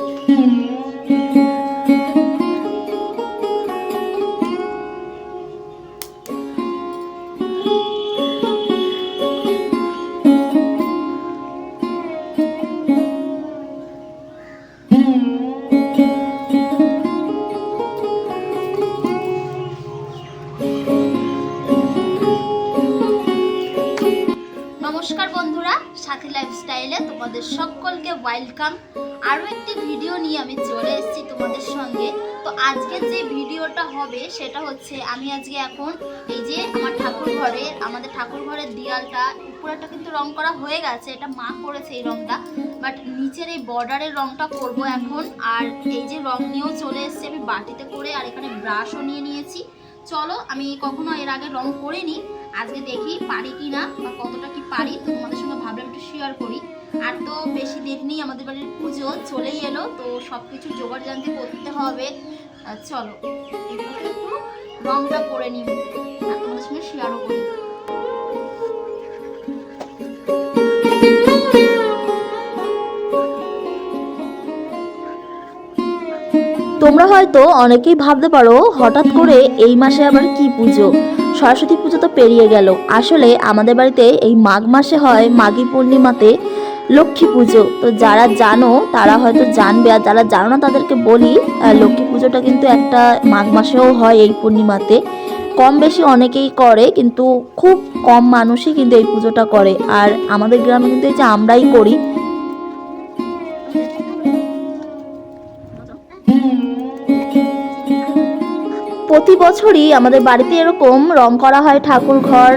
Thank you. সকলকে welcome আরও একটি ভিডিও নিয়ে আমি চলে এসেছি তোমাদের সঙ্গে। তো আজকে যে ভিডিওটা হবে, সেটা হচ্ছে আমি আজকে এখন এই যে আমার ঠাকুর ঘরের আমাদের ঠাকুর ঘরের দেয়ালটা উপরেটা কিন্তু রং করা হয়ে গেছে, এটা মা করেছে এই রংটা। বাট নিচের এই বর্ডারের রংটা করব এখন। আর এই যে রং নিয়েও চলে এসেছি আমি বাটিতে করে, আর এখানে ব্রাশও নিয়ে নিয়েছি। চলো, আমি কখনো এর আগে রং করিনি। আজকে দেখি পারি কি না বা কতটা কি পারি তো তোমাদের সঙ্গে ভাবলাম একটু শেয়ার করি। তো বেশি দেরি নেই, আমাদের বাড়ির পুজো চলেই এলো, তো সব কিছু জোগাড় জানতে করতে হবে। চলো রংটা করে নিই। তোমাদের সঙ্গে শেয়ারও করি। তোমরা হয়তো অনেকেই ভাবতে পারো, হঠাৎ করে এই মাসে আবার কি পুজো? সরস্বতী পুজো তো পেরিয়ে গেল। আসলে আমাদের বাড়িতে এই মাঘ মাসে হয় মাঘী পূর্ণিমাতে লক্ষ্মী পুজো। তো যারা জানো, তারা হয়তো জানবে, আর যারা জানো না তাদেরকে বলি লক্ষ্মী পুজোটা কিন্তু একটা মাঘ মাসেও হয় এই পূর্ণিমাতে। কম বেশি অনেকেই করে, কিন্তু খুব কম মানুষই কিন্তু এই পুজোটা করে। আর আমাদের গ্রামে কিন্তু এই যে আমরাই করি। প্রতি বছরই আমাদের বাড়িতে এরকম রং করা হয় ঠাকুর ঘর।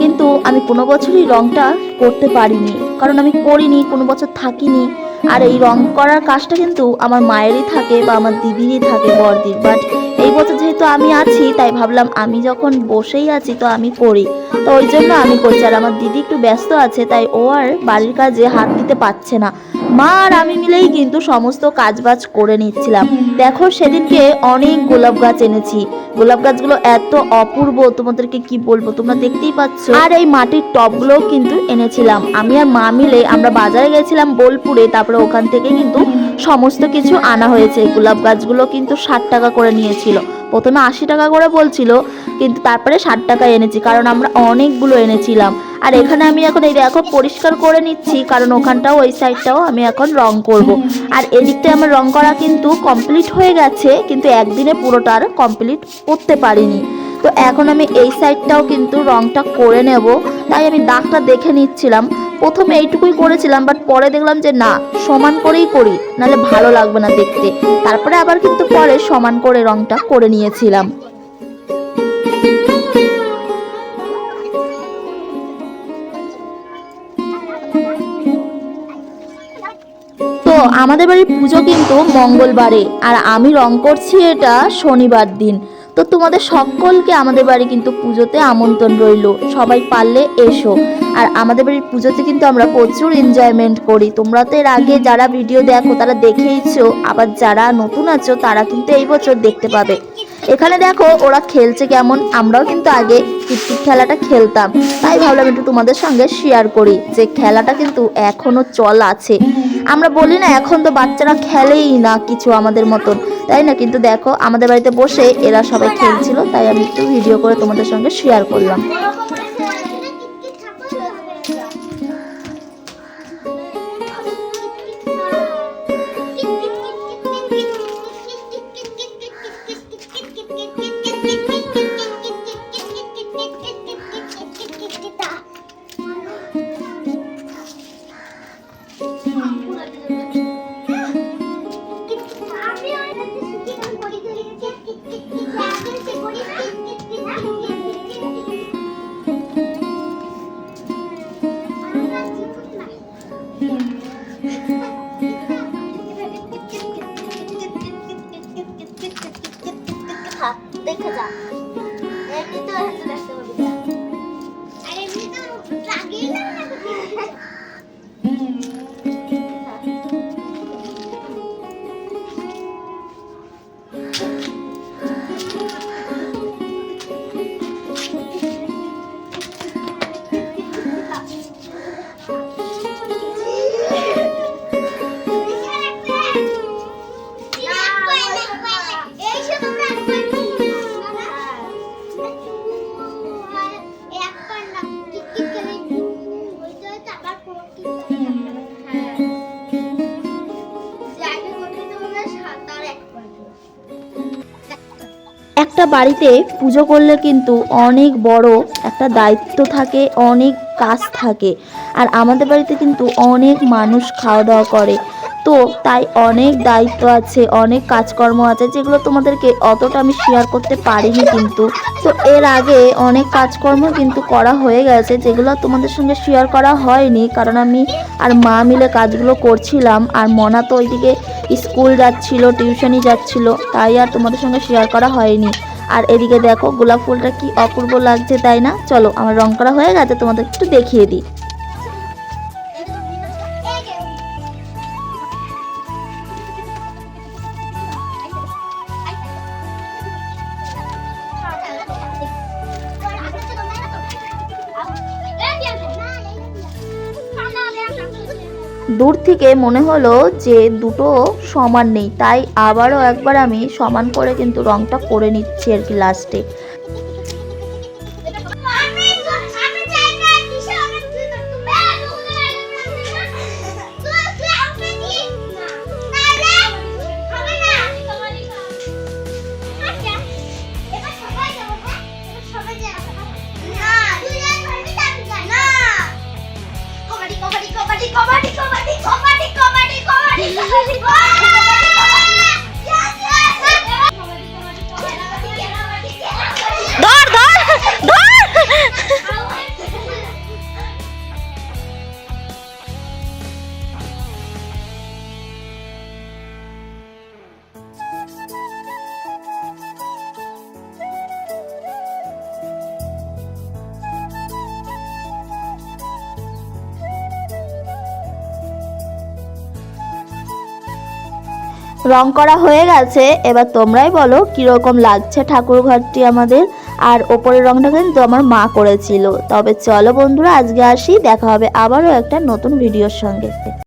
কিন্তু আমি কোনো বছরই রংটা করতে পারিনি। কারণ আমি করিনি কোনো বছর থাকিনি। আর এই রং করার কাজটা কিন্তু আমার মায়েরই থাকে বা আমার দিদিরই থাকে বড়দির বাট এই বছর যেহেতু আমি আছি, তাই ভাবলাম আমি যখন বসেই আছি তো আমি করি। তো ওই জন্য আমি করছি। আর আমার দিদি একটু ব্যস্ত আছে, তাই ও আর বাড়ির কাজে হাত দিতে পারছে না। মা আর আমি মিলেই কিন্তু সমস্ত কাজবাজ করে নিচ্ছিলাম। দেখো সেদিনকে অনেক গোলাপ গাছ এনেছি। গোলাপ গাছগুলো এত অপূর্ব, তোমাদেরকে কি বলব? তোমরা দেখতেই পাচ্ছ। আর এই মাটির টবগুলো কিন্তু এনেছিলাম। আমি আর মা মিলে আমরা বাজারে গেছিলাম বোলপুরে, তারপরে ওখান থেকে কিন্তু সমস্ত কিছু আনা হয়েছে। গোলাপ গাছগুলো কিন্তু ষাট টাকা করে নিয়েছিল। প্রথমে আশি টাকা করে বলছিল, কিন্তু তারপরে ষাট টাকা এনেছি, কারণ আমরা অনেকগুলো এনেছিলাম। আর এখানে আমি এখন এই দেখো পরিষ্কার করে নিচ্ছি, কারণ ওখানটাও, ওই সাইডটাও আমি এখন রং করব। আর এদিকটা আমার রং করা কিন্তু কমপ্লিট হয়ে গেছে, কিন্তু একদিনে পুরোটা আর কমপ্লিট করতে পারিনি। তো এখন আমি এই সাইডটাও কিন্তু রংটা করে নেব। তাই আমি দাগটা দেখে নিচ্ছিলাম। প্রথমে এইটুকুই করেছিলাম বাট পরে দেখলাম যে না, সমান করেই করি, নাহলে ভালো লাগবে না দেখতে। তারপরে আবার কিন্তু পরে সমান করে রংটা করে নিয়েছিলাম। আমাদের বাড়ির পুজো কিন্তু মঙ্গলবারে, আর আমি রং করছি এটা শনিবার দিন। তো তোমাদের সকলকে আমাদের বাড়ি কিন্তু পুজোতে আমন্ত্রণ রইল। সবাই পারলে এসো। আর আমাদের বাড়ির পুজোতে কিন্তু আমরা প্রচুর এনজয়মেন্ট করি। তোমরা তো এর আগে যারা ভিডিও দেখো, তারা দেখেইছো। আবার যারা নতুন আছো, তারা কিন্তু এই বছর দেখতে পাবে। এখানে দেখো, ওরা খেলছে কেমন? আমরাও কিন্তু আগে কিটকিট খেলাটা খেলতাম। তাই ভাবলাম একটু তোমাদের সঙ্গে শেয়ার করি যে খেলাটা কিন্তু এখনও চল আছে। আমরা বলি না, এখন তো বাচ্চারা খেলেই না কিছু আমাদের মতন। তাই না? কিন্তু দেখো, আমাদের বাড়িতে বসে এরা সবাই খেলছিল, তাই আমি একটু ভিডিও করে তোমাদের সঙ্গে শেয়ার করলাম। একটা বাড়িতে পুজো করলে কিন্তু অনেক বড় একটা দায়িত্ব থাকে, অনেক কাজ থাকে। আর আমাদের বাড়িতে কিন্তু অনেক মানুষ খাওয়া দাওয়া করে। তো তাই অনেক দায়িত্ব আছে, অনেক কাজকর্ম আছে, যেগুলো তোমাদেরকে অতটা আমি শেয়ার করতে পারিনি কিন্তু। তো এর আগে অনেক কাজকর্ম কিন্তু করা হয়ে গেছে, যেগুলো তোমাদের সঙ্গে শেয়ার করা হয়নি। কারণ আমি আর মা মিলে কাজগুলো করছিলাম, আর মনা তো ওইদিকে স্কুল যাচ্ছিল টিউশনি যাচ্ছিল, তাই আর তোমাদের সঙ্গে শেয়ার করা হয়নি। আর এদিকে দেখো গোলাপ ফুলটা কি অপূর্ব লাগছে, তাই না? চলো, আমার রং করা হয়ে গেছে, তোমাদের একটু দেখিয়ে দিই। দূর থেকে মনে হলো যে দুটো সমান নেই, তাই আবারও একবার আমি সমান করে কিন্তু রংটা করে নিচ্ছি আর কি লাস্টে রং করা হয়ে গেছে। এবার তোমরাই বলো, কীরকম লাগছে ঠাকুর ঘরটি আমাদের? আর ওপরের রংটা কিন্তু আমার মা করেছিল। তবে চলো বন্ধুরা, আজকে আসি, দেখা হবে আবারও একটা নতুন ভিডিওর সঙ্গে।